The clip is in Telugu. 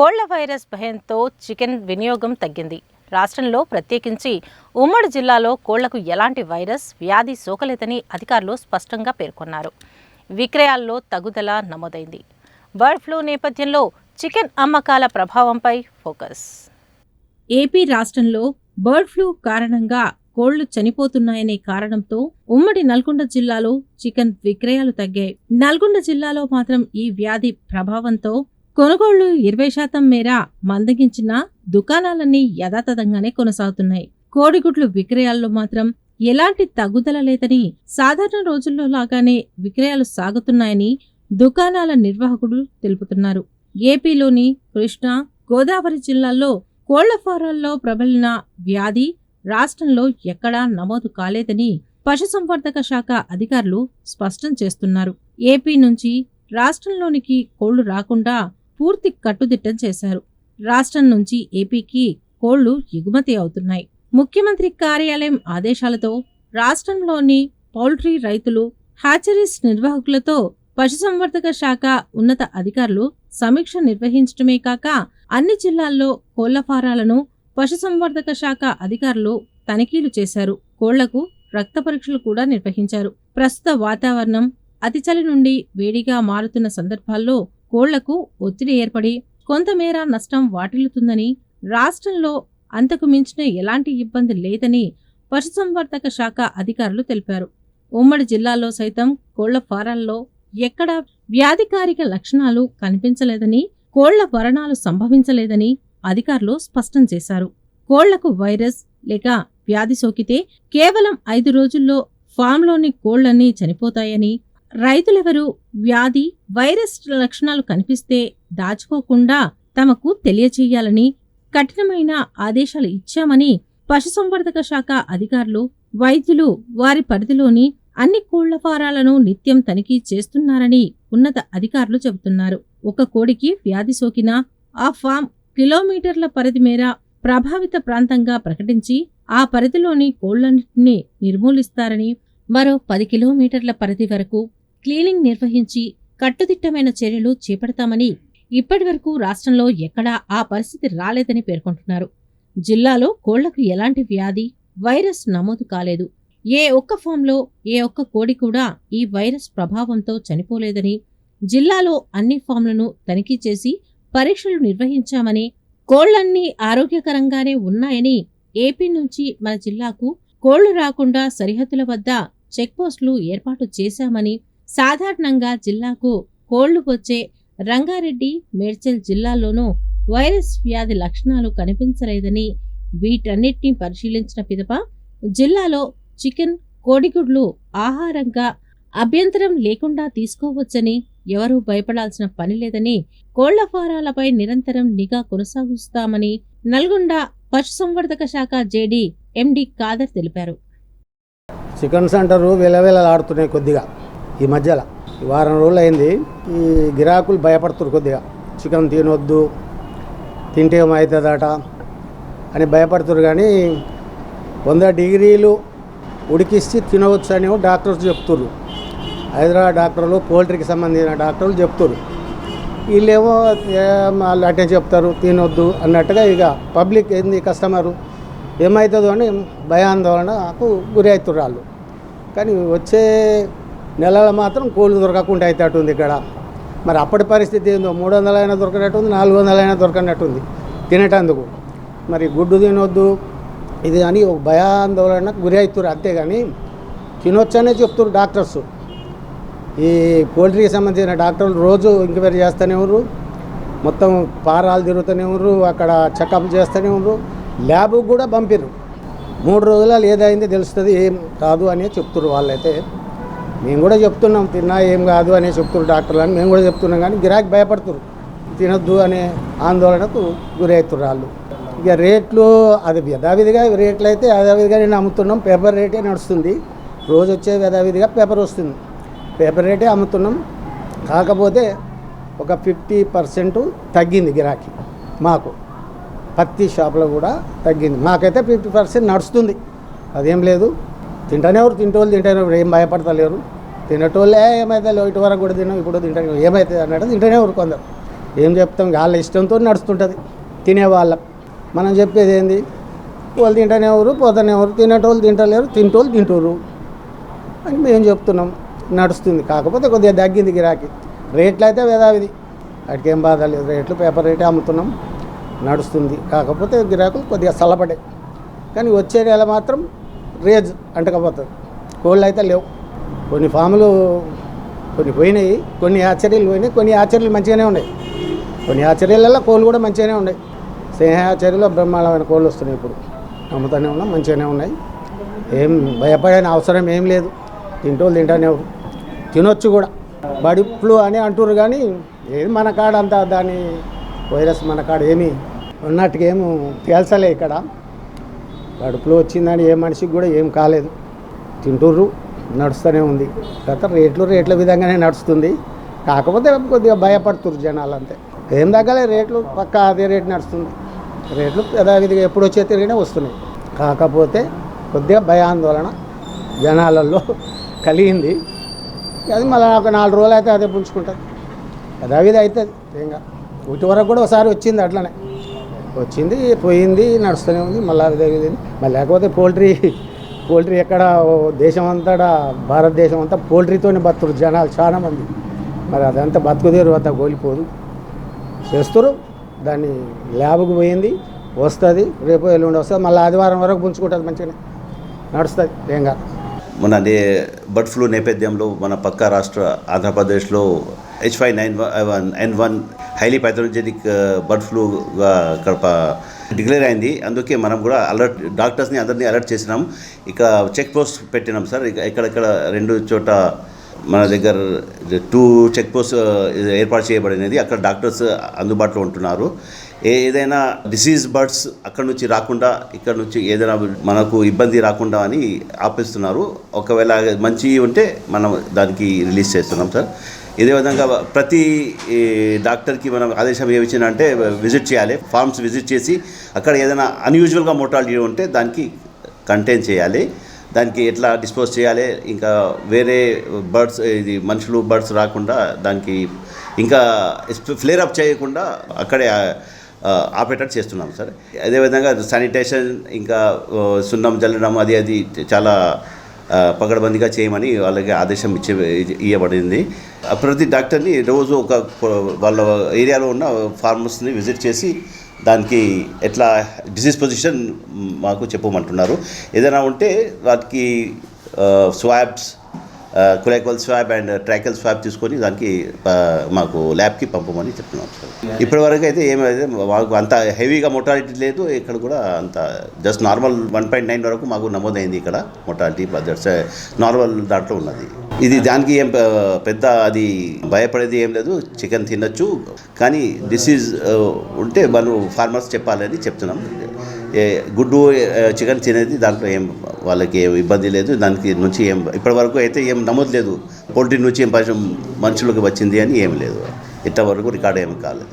కోళ్ళ వైరస్ భయంతో చికెన్ వినియోగం తగ్గింది. రాష్ట్రంలో ప్రత్యేకించి ఉమ్మడి జిల్లాలో కోళ్ళకు ఎలాంటి వైరస్ వ్యాధి సోకలేదని అధికారులు స్పష్టంగా పేర్కొన్నారు. విక్రయాల్లో తగుదల నమోదైంది. బర్డ్ ఫ్లూ నేపథ్యంలో చికెన్ అమ్మకాల ప్రభావంపై ఫోకస్. ఏపీ రాష్ట్రంలో బర్డ్ ఫ్లూ కారణంగా కోళ్ళు చనిపోతున్నాయనే కారణంతో ఉమ్మడి నల్గొండ జిల్లాలో చికెన్ విక్రయాలు తగ్గాయి. నల్గొండ జిల్లాలో మాత్రం ఈ వ్యాధి ప్రభావంతో కొనుగోళ్ళు ఇరవై శాతం మేర మందగించిన దుకాణాలన్నీ యథాతథంగానే కొనసాగుతున్నాయి. కోడిగుడ్లు విక్రయాల్లో మాత్రం ఎలాంటి తగ్గుదల లేదని సాధారణ రోజుల్లో లాగానే విక్రయాలు సాగుతున్నాయని దుకాణాల నిర్వాహకుడు తెలుపుతున్నారు. ఏపీలోని కృష్ణా గోదావరి జిల్లాల్లో కోళ్ళ ఫారాల్లో ప్రబలిన వ్యాధి రాష్ట్రంలో ఎక్కడా నమోదు కాలేదని పశుసంవర్ధక శాఖ అధికారులు స్పష్టం చేస్తున్నారు. ఏపీ నుంచి రాష్ట్రంలోనికి కోళ్ళు రాకుండా పూర్తి కట్టుదిట్టం చేశారు. రాష్ట్రం నుంచి ఏపీకి కోళ్ళు ఎగుమతి అవుతున్నాయి. ముఖ్యమంత్రి కార్యాలయం ఆదేశాలతో రాష్ట్రంలోని పౌల్ట్రీ రైతులు హ్యాచరీస్ నిర్వాహకులతో పశుసంవర్ధక శాఖ ఉన్నత అధికారులు సమీక్ష నిర్వహించడమే కాక అన్ని జిల్లాల్లో కోళ్ళ ఫారాలను పశుసంవర్ధక శాఖ అధికారులు తనిఖీలు చేశారు. కోళ్ళకు రక్త పరీక్షలు కూడా నిర్వహించారు. ప్రస్తుత వాతావరణం అతి చలి నుండి వేడిగా మారుతున్న సందర్భాల్లో కోళ్ళకు ఒత్తిడి ఏర్పడి కొంతమేర నష్టం వాటిల్లుతుందని రాష్ట్రంలో అంతకు మించిన ఎలాంటి ఇబ్బంది లేదని పశుసంవర్ధక శాఖ అధికారులు తెలిపారు. ఉమ్మడి జిల్లాలో సైతం కోళ్ళ ఫారాల్లో ఎక్కడా వ్యాధికారిక లక్షణాలు కనిపించలేదని కోళ్ళ మరణాలు సంభవించలేదని అధికారులు స్పష్టం చేశారు. కోళ్ళకు వైరస్ లేక వ్యాధి సోకితే కేవలం ఐదు రోజుల్లో ఫామ్లోని కోళ్ళన్నీ చనిపోతాయని రైతులెవరూ వ్యాధి వైరస్ లక్షణాలు కనిపిస్తే దాచుకోకుండా తమకు తెలియచేయాలని కఠినమైన ఆదేశాలు ఇచ్చామని పశుసంవర్ధక శాఖ అధికారులు వైద్యులు వారి పరిధిలోని అన్ని కోళ్ళ ఫారాలను నిత్యం తనిఖీ చేస్తున్నారని ఉన్నత అధికారులు చెబుతున్నారు. ఒక కోడికి వ్యాధి సోకినా ఆ ఫామ్ కిలోమీటర్ల పరిధి మేర ప్రభావిత ప్రాంతంగా ప్రకటించి ఆ పరిధిలోని కోళ్ళన్నింటినీ నిర్మూలిస్తారని మరో పది కిలోమీటర్ల పరిధి వరకు క్లీనింగ్ నిర్వహించి కట్టుదిట్టమైన చర్యలు చేపడతామని ఇప్పటివరకు రాష్ట్రంలో ఎక్కడా ఆ పరిస్థితి రాలేదని పేర్కొంటున్నారు. జిల్లాలో కోళ్ళకు ఎలాంటి వ్యాధి వైరస్ నమోదు కాలేదు. ఏ ఒక్క ఫామ్లో ఏ ఒక్క కోడి కూడా ఈ వైరస్ ప్రభావంతో చనిపోలేదని జిల్లాలో అన్ని ఫామ్లను తనిఖీ చేసి పరీక్షలు నిర్వహించామని కోళ్ళన్నీ ఆరోగ్యకరంగానే ఉన్నాయని ఏపీ నుంచి మన జిల్లాకు కోళ్ళు రాకుండా సరిహద్దుల వద్ద చెక్పోస్టులు ఏర్పాటు చేశామని సాధారణంగా జిల్లాకు కోళ్ళు వచ్చే రంగారెడ్డి మేడ్చల్ జిల్లాల్లోనూ వైరస్ వ్యాధి లక్షణాలు కనిపించలేదని వీటన్నిటిని పరిశీలించిన పిదప జిల్లాలో చికెన్ కోడిగుడ్లు ఆహారంగా అభ్యంతరం లేకుండా తీసుకోవచ్చని ఎవరూ భయపడాల్సిన పని లేదని కోళ్ళ ఫారాలపై నిరంతరం నిఘా కొనసాగిస్తామని నల్గొండ పశుసంవర్ధక శాఖ జేడీ ఎండి కాదర్ తెలిపారు. చికెన్ సెంటర్ విలవిలలాడుతున్నాయి కొద్దిగా. ఈ మధ్యలో. ఈ వారం రోజులు అయింది ఈ గిరాకులు భయపడుతున్నారు కొద్దిగా. చికెన్ తినొద్దు తింటే ఏమవుతుందట అని భయపడుతున్నారు కానీ వంద డిగ్రీలు ఉడికిస్తే తినవచ్చు అని డాక్టర్స్ చెప్తుర్రు హైదరాబాద్ డాక్టర్లు పోల్ట్రీకి సంబంధించిన డాక్టర్లు చెప్తున్నారు. వీళ్ళేమో వాళ్ళు అటే చెప్తారు తినొద్దు అన్నట్టుగా ఇక పబ్లిక్ ఏంది కస్టమరు? ఏమవుతుందో అని భయాందోళనకు గురి అవుతుర్రు వాళ్ళు. కానీ వచ్చే నెలలో మాత్రం కోళ్ళు దొరకకుండా అవుతాటుంది ఇక్కడ. మరి అప్పటి పరిస్థితి ఏందో? మూడు వందలైనా దొరకనట్టుంది నాలుగు వందలైనా దొరకనట్టుంది తినేటందుకు. మరి గుడ్డు తినొద్దు. ఇది అని ఒక భయాందోళనకు గురి అవుతుర్రు అంతేగాని తినొచ్చనే చెప్తున్నారు డాక్టర్స్. ఈ పోల్ట్రీకి సంబంధించిన డాక్టర్లు రోజు ఎంక్వైరీ చేస్తూనే ఉన్నారు మొత్తం పారాలు తిరుగుతూనే ఉన్నారు అక్కడ చెకప్ చేస్తూనే ఉన్నారు ల్యాబ్కి కూడా పంపిర్రు. మూడు రోజుల ఏదైంది తెలుస్తుంది ఏం కాదు అని చెప్తున్నారు వాళ్ళైతే. మేము కూడా చెప్తున్నాం తిన్నా ఏం కాదు అని చెప్తున్నారు డాక్టర్లు అని. మేము కూడా చెప్తున్నాం కానీ గిరాకీ భయపడుతున్నారు. తినొద్దు అనే ఆందోళనకు గురవుతున్నారు వాళ్ళు. ఇక రేట్లు అది యథావిధిగా రేట్లు అయితే యథావిధిగా నేను అమ్ముతున్నాం. పేపర్ రేటే నడుస్తుంది. రోజు వచ్చే యథావిధిగా పేపర్ వస్తుంది. పేపర్ రేటే అమ్ముతున్నాం. కాకపోతే ఒక ఫిఫ్టీ పర్సెంట్ తగ్గింది గిరాకీ మాకు. పత్తి షాప్లో కూడా తగ్గింది. మాకైతే ఫిఫ్టీ పర్సెంట్ నడుస్తుంది. అదేం లేదు. తింటానే ఎవరు తింటోళ్ళు తింటారు ఎవరు ఏం భయపడతలేరు. తినటోళ్ళే ఏమైతే ఇటు వరకు కూడా తిన్నాం ఇప్పుడు తింటాను ఏమైతే అన్నట్టు తింటానే ఎవరు కొందరు. ఏం చెప్తాం? వాళ్ళ ఇష్టంతో నడుస్తుంటుంది తినేవాళ్ళం. మనం చెప్పేది ఏంది? వాళ్ళు తింటానే ఎవరు పోతానే ఎవరు తినేటోళ్ళు తింటలేరు తింటోళ్ళు తింటారు అని మేము చెప్తున్నాం? నడుస్తుంది. కాకపోతే కొద్దిగా తగ్గింది గిరాకీ. రేట్లు అయితే వేదావిది. వాటికి ఏం బాధ లేదు. రేట్లు పేపర్ రేటే అమ్ముతున్నాం. నడుస్తుంది. కాకపోతే గిరాకులు కొద్దిగా చల్లపడ్డాయి కానీ వచ్చే నెల మాత్రం రేజ్ అంటకపోతుంది కోళ్ళు అయితే లేవు. కొన్ని ఫాములు కొన్ని పోయినాయి కొన్ని ఆచర్యలు పోయినాయి కొన్ని ఆచర్యలు మంచిగానే ఉన్నాయి. కొన్ని ఆచర్యాలలో కోళ్ళు కూడా మంచిగానే ఉన్నాయి. స్నేహ బ్రహ్మాండమైన కోళ్ళు వస్తున్నాయి ఇప్పుడు. నమ్ముతానే ఉన్నాం మంచిగానే ఉన్నాయి. ఏం భయపడే అవసరం ఏం లేదు. తింటోళ్ళు తింటానే తినొచ్చు కూడా. బడి ఫ్లూ అని అంటున్నారు కానీ ఏది మన కాడ దాని వైరస్ మన కాడ ఏమీ ఉన్నట్టుగా ఏమి తేల్చలే ఇక్కడ. కడుపులో వచ్చిందని ఏ మనిషికి కూడా ఏం కాలేదు. తింటుర్రు నడుస్తూనే ఉంది. గత రేట్లు రేట్ల విధంగానే నడుస్తుంది. కాకపోతే కొద్దిగా భయపడుతుర్రు జనాలు అంతే ఏం తగ్గలే రేట్లు పక్క అదే రేటు నడుస్తుంది. రేట్లు యథావిధిగా ఎప్పుడు వచ్చే తిరిగినా వస్తున్నాయి. కాకపోతే కొద్దిగా భయాందోళన జనాలలో కలిగింది. అది మళ్ళీ ఒక నాలుగు రోజులు అయితే అదే పుంజుకుంటుంది. యథావిధి అవుతుంది ఏంగా ఇటు వరకు కూడా ఒకసారి వచ్చింది అట్లనే. వచ్చింది పోయింది నడుస్తూనే ఉంది మళ్ళీ అదే మళ్ళీ లేకపోతే పోల్ట్రీ పోల్ట్రీ ఎక్కడ ఓ దేశం అంతటా భారతదేశం అంతా పోల్ట్రీతోనే బతుకురు జనాలు చాలా మంది మరి అదంతా బతుకుదేరు అంతా కోల్పోదు చేస్తారు దాన్ని ల్యాబ్కి పోయింది వస్తుంది రేపు ఎల్లుండి వస్తుంది మళ్ళీ ఆదివారం వరకు పుంజుకుంటుంది మంచిగానే. నడుస్తుంది ఏం కాదు. మన నే బర్డ్ ఫ్లూ నేపథ్యంలో మన పక్క రాష్ట్ర ఆంధ్రప్రదేశ్లో H five nine one N one highly pathogenic bird ఫ్లూగా అక్కడ డిక్లేర్ అయింది. అందుకే మనం కూడా అలర్ట్ డాక్టర్స్ని అందరినీ అలర్ట్ చేసినాం. ఇక చెక్ పోస్ట్ పెట్టినాం సార్. ఇక ఇక్కడ రెండు చోట మన దగ్గర టూ చెక్ పోస్ట్ ఏర్పాటు చేయబడినది. అక్కడ డాక్టర్స్ అందుబాటులో ఉంటున్నారు. ఏ ఏదైనా డిసీజ్ బర్డ్స్ అక్కడ నుంచి రాకుండా ఇక్కడ నుంచి ఏదైనా మనకు ఇబ్బంది రాకుండా అని ఆపిస్తున్నారు. ఒకవేళ మంచి ఉంటే మనం దానికి రిలీజ్ చేస్తున్నాం సార్ ఇదే విధంగా ప్రతి డాక్టర్కి మనం ఆదేశం ఏమి అంటే విజిట్ చేయాలి. ఫార్మ్స్ విజిట్ చేసి అక్కడ ఏదైనా అన్యూజువల్గా మోటాలిటీ ఉంటే దానికి కంటైన్ చేయాలి. దానికి ఎట్లా డిస్పోజ్ చేయాలి? ఇంకా వేరే బర్డ్స్ ఇది మనుషులు బర్డ్స్ రాకుండా దానికి ఇంకా ఫ్లేర్ అప్ చేయకుండా అక్కడే ఆపరేటర్ చేస్తున్నాం సార్. అదేవిధంగా శానిటేషన్ ఇంకా సున్నం జల్లడం అది అది చాలా పగడబందిగా చేయమని వాళ్ళకి ఆదేశం ఇచ్చే ఇవ్వబడింది ప్రతి డాక్టర్ని రోజు ఒక వాళ్ళ ఏరియాలో ఉన్న ఫార్మర్స్ని విజిట్ చేసి దానికి ఎట్లా డిసీజ్ పొజిషన్ మాకు చెప్పమంటున్నారు. ఏదైనా ఉంటే వాటికి swabs cloacal swab and tracheal swab తీసుకొని దానికి మాకు ల్యాబ్కి పంపమని చెప్తున్నాం సార్. ఇప్పటివరకు అయితే ఏమైతే మాకు అంత హెవీగా మొటాలిటీ లేదు. ఇక్కడ కూడా అంత just normal one point nine వరకు మాకు నమోదైంది ఇక్కడ మొటాలిటీ దట్స్ నార్మల్ దాంట్లో ఉన్నది. ఇది దానికి ఏం పెద్ద అది భయపడేది ఏం లేదు. చికెన్ తినొచ్చు. కానీ డిసీజ్ ఉంటే మనం ఫార్మర్స్ చెప్పాలని చెప్తున్నాం. ఏ గుడ్డు చికెన్ తినేది దాంట్లో ఏం వాళ్ళకి ఏం ఇబ్బంది లేదు. దానికి నుంచి ఏం ఇప్పటి వరకు అయితే ఏం నమోదు లేదు. పోల్ట్రీ నుంచి ఏం పరిశ్రమ మనుషులకు వచ్చింది అని ఏం లేదు. ఇంతవరకు రికార్డ్ ఏం కాలేదు.